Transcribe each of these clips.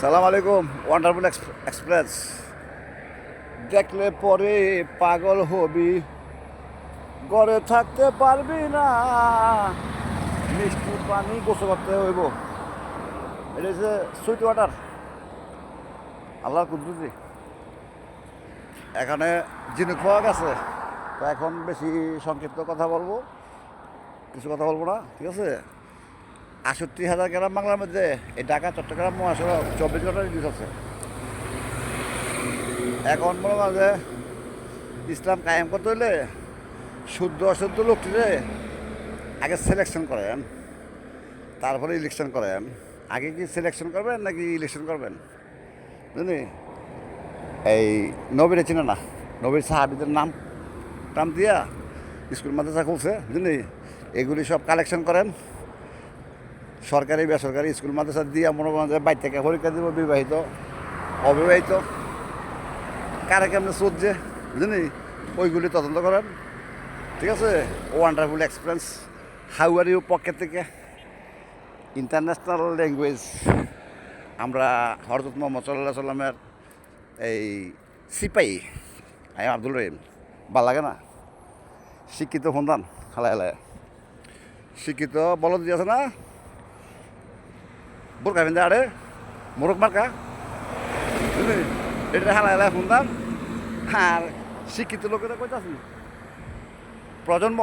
সালাম আলাইকুম wonderful express দেখলে পরে পাগল হবি, ঘরে থাকতে পারবি না। মিষ্টি পানি গোসল করতে হইব। এটা হচ্ছে সুইট ওয়াটার আল্লাহর কুদ্দুতি এখানে জিনুক পাওয়া গেছে। তো এখন বেশি সংক্ষিপ্ত কথা বলব। কিছু কথা বলব না, ঠিক আছে? আষট্টি হাজার গ্রাম বাংলার মধ্যে, এই ঢাকা, চট্টগ্রাম, মহাসড়ক, চব্বিশ ঘণ্টা রিলিজ আছে। এখন মনে যে ইসলাম কায়েম করতে হইলে শুদ্ধ অশুদ্ধ লোকটিরে আগে সিলেকশন করেন, তারপরে ইলেকশন করেন। আগে কি সিলেকশন করবেন নাকি ইলেকশন করবেন? বুঝলি এই নবীরে চিনে না। নবীর সাহাবিদের নাম টাম দিয়া স্কুল মাদ্রাসা খুলছে বুঝলি এগুলি সব কালেকশন করেন। সরকারি, বেসরকারি স্কুল, মাদ্রাসা দিয়ে মনে করেন যে বাইর থেকে পরীক্ষা দিব, বিবাহিত, অবিবাহিত। কারে কেমনে চলছে বুঝলি ওইগুলি তদন্ত করেন। ঠিক আছে? Wonderful experience how are you pocket থেকে। ইন্টারন্যাশনাল ল্যাঙ্গুয়েজ আমরা হরজত মোহাম্মদ সাল্লাহ সাল্লামের এই সিপাই, আই আব্দুল রহিম। ভালো লাগে না? শিক্ষিত সন্তান, হালায় হালায়। শিক্ষিত বলদ আছে না? বোরকা পিন্ধে আরে, মোরগ মার্কা? বুঝলি? এটা হালায় হালায় সন্তান আর শিক্ষিত লোকেরা কইতাছি প্রজন্ম,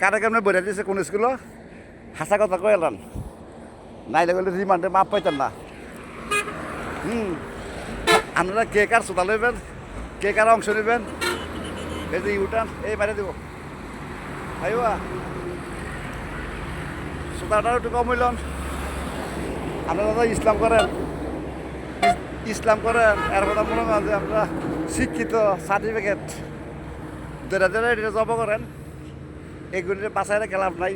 কারে কেমনে বইরা দিয়েছে কোন স্কুল হাসা কথা কয়ে এলাম নাইলে গেলে রিমান্ডে মাপ পাইতেন না। হুম। আপনারা কে কার সোতা লইবেন? কে কার অংশ নেবেন? এই যে ইউটান এই বাইরে দিব। আইবা সোতাটা একটু কম হইলন। আপনারা তো ইসলাম করেন ইসলাম করেন, এর কথা মনে করেন যে আমরা শিক্ষিত সার্টিফিকেট ধরে ধরে এটা জব করেন এগুলির বাসায় রেখে লাভ নাই।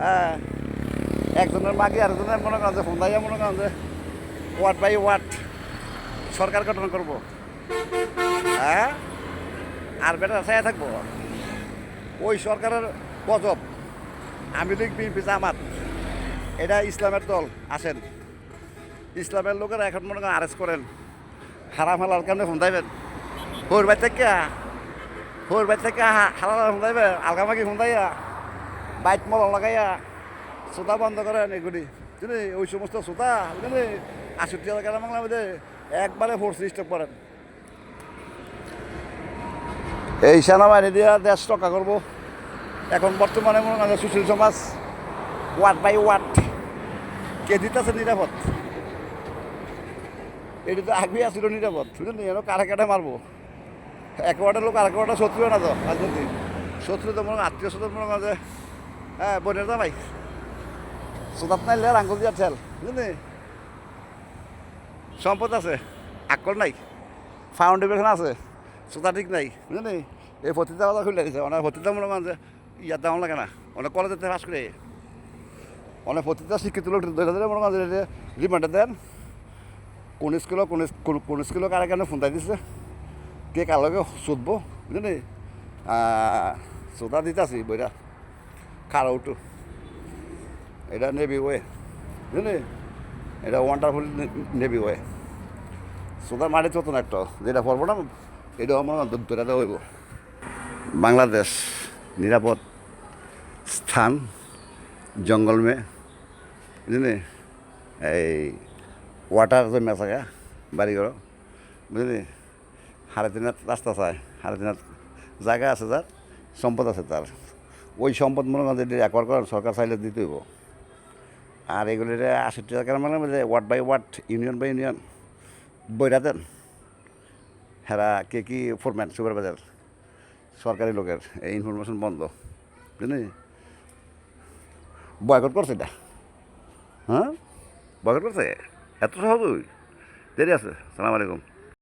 হ্যাঁ একজনের মাগে আরেকজনের মনে করেন যে ফোন দাইয়া মনে করেন যে ওয়ার্ড বাই ওয়ার্ড সরকার গঠন করব। হ্যাঁ আর বেটার চাই থাকব। ওই সরকারের গজব। আমি লীগ বিএনপি জামাত এটা ইসলামের দল, আসেন। ইসলামের লোকেরা এখন মনে করেন আরেস্ট করেন। হারাম হালার কেমনে ফোন দাইবেন হোর বাই থেকে হোর বাই থেকে হালাল ফোন দাইবে আলগামাকি ফোন দাইয়া বাইক মল লাগাইয়া, সোদা বন্ধ করেন এগুলি। বুঝলি ওই সমস্ত সোদা বুঝলি আষট্টি হাজার বাংলা মধ্যে একবারে ফোর্স স্টপ করেন। এই সেনাবাহিনী দিয়ে দেশ রক্ষা করব। এখন বর্তমানে মনে হয় সুশীল সমাজ, ওয়ার্ড বাই ওয়ার্ড। কে দিতেছে নিরাপদ এটি তো আগে আসছিল নিরাপদ বুঝলি এর কারে কাটে মারবো এক ওয়ার্ডের লোক আরেক ওয়ার্ডের শত্রু না তো রাজনীতি শত্রু তো মনে আত্মীয় স্বজন মনে যে হ্যাঁ বোনের জামাই সোদাত নাইলে আর আঙ্গুল দিয়া ঠেল বুঝলি সম্পদ আছে, আকল নাই। ফাউন্ডেশন আছে সোদা ঠিক নাই বুঝলি এই ভর্তিতা কথা খুলে দিছে। অনেক ভর্তিতা মনে যে ইয়ার দাম লাগে না। অনেক কলেজে পাস করে অনেক ভর্তিতা শিক্ষিত লোক মনে রিমান্ডে দেন। কোন স্কুলে কোন কোন স্কুলে কারে কেন ফোন দিছে? কে কার লগে বুঝলি সোদা দিতেছি বইরা। খারা উঠু। এটা নেভি ওয়ে। বুঝলি এটা ওয়ান্ডারফুল নেভি ওয়ে। সোদার মাটি চতো না একটা, যেটা পড়ব না এটা আমার ধরে হইব। বাংলাদেশ নিরাপদ স্থান, জঙ্গল মে বুঝলি? এই ওয়াটার জমে থাকে বাড়িঘর বুঝলি? হারে দিনাত রাস্তা চায় হারে দিনাত জায়গা আছে যার সম্পদ আছে তার ওই সম্পদ মনে যদি অ্যাকোয়ার করেন সরকার চাইলে দিতে হইব আর এগুলির আষট্টি টাকার মানে মধ্যে ward by ward union by union বইরা দেন হেরা কে কি ফোরম্যান সুপারভাইজার সরকারি লোকের এই ইনফরমেশন বন্ধ, বুঝলি? বয়কট করছে এটা হ্যাঁ? বয়কট করছে এত সহজ? দেরি আছে। সালাম আলাইকুম।